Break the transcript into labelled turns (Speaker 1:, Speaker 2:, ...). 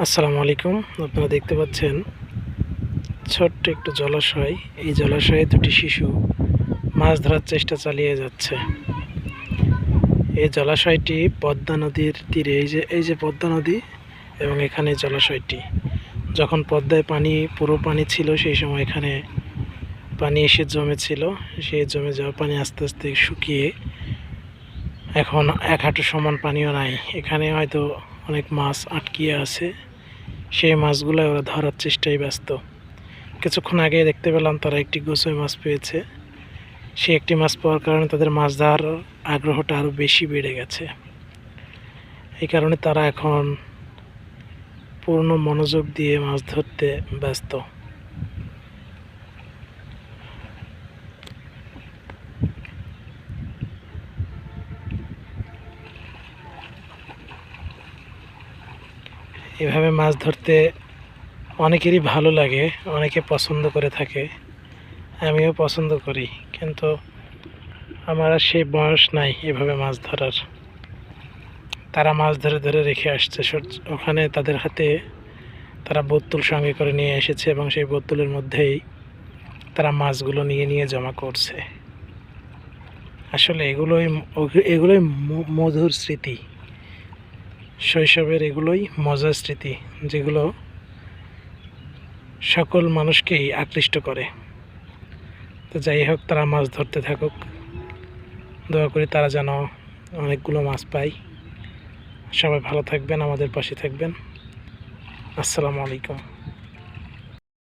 Speaker 1: আসসালামু আলাইকুম। আপনারা দেখতে পাচ্ছেন ছোট্ট একটু জলাশয়। এই জলাশয়ে দুটি শিশু মাছ ধরার চেষ্টা চালিয়ে যাচ্ছে। এই জলাশয়টি পদ্মা নদীর তীরে, এই যে এই যে পদ্মা নদী এবং এখানে জলাশয়টি। যখন পদ্মায় পানি, পুরো পানি ছিল, সেই সময় এখানে পানি এসে জমেছিল। সেই জমে যাওয়া পানি আস্তে আস্তে শুকিয়ে এখন এক হাঁটু সমান পানিও নাই। এখানে হয়তো অনেক মাছ আটকিয়ে আছে। সেই মাছগুলো ওরা ধরার চেষ্টায় ব্যস্ত। কিছুক্ষণ আগে দেখতে পেলাম তারা একটি গোসই মাছ পেয়েছে। সে একটি মাছ পাওয়ার কারণে তাদের মাছ ধরার আগ্রহটা আরও বেশি বেড়ে গেছে। এই কারণে তারা এখন পূর্ণ মনোযোগ দিয়ে মাছ ধরতে ব্যস্ত। এভাবে মাছ ধরতে অনেকেরই ভালো লাগে, অনেকে পছন্দ করে থাকে। আমিও পছন্দ করি, কিন্তু আমার আর সেই বয়স নাই এভাবে মাছ ধরার। তারা মাছ ধরে ধরে রেখে আসছে ওখানে তাদের হাতে তারা বোতল সঙ্গে করে নিয়ে এসেছে এবং সেই বোতলের মধ্যেই তারা মাছগুলো নিয়ে নিয়ে জমা করছে। আসলে এগুলোই এগুলোই মধুর স্মৃতি। শৈশবের এগুলোই মজার স্মৃতি, যেগুলো সকল মানুষকেই আকৃষ্ট করে। তো যাই হোক, তারা মাছ ধরতে থাকুক। দোয়া করি তারা যেন অনেকগুলো মাছ পায়। সবাই ভালো থাকবেন, আমাদের পাশে থাকবেন। আসসালামু আলাইকুম।